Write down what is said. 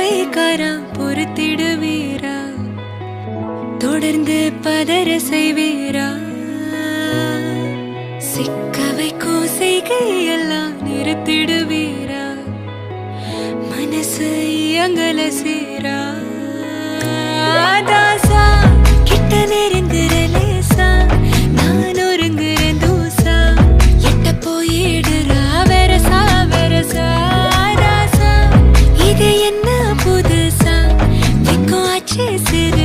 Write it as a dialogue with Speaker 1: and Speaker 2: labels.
Speaker 1: கொலைக்காரா பொறுத்திடுவீரா? தொடர்ந்து பதற செய்வீரா? சிக்கவை வைக்கும் செய்கையெல்லாம் நிறுத்திடுவீரா? மனசு இயங்கல சீரா? अच्छे से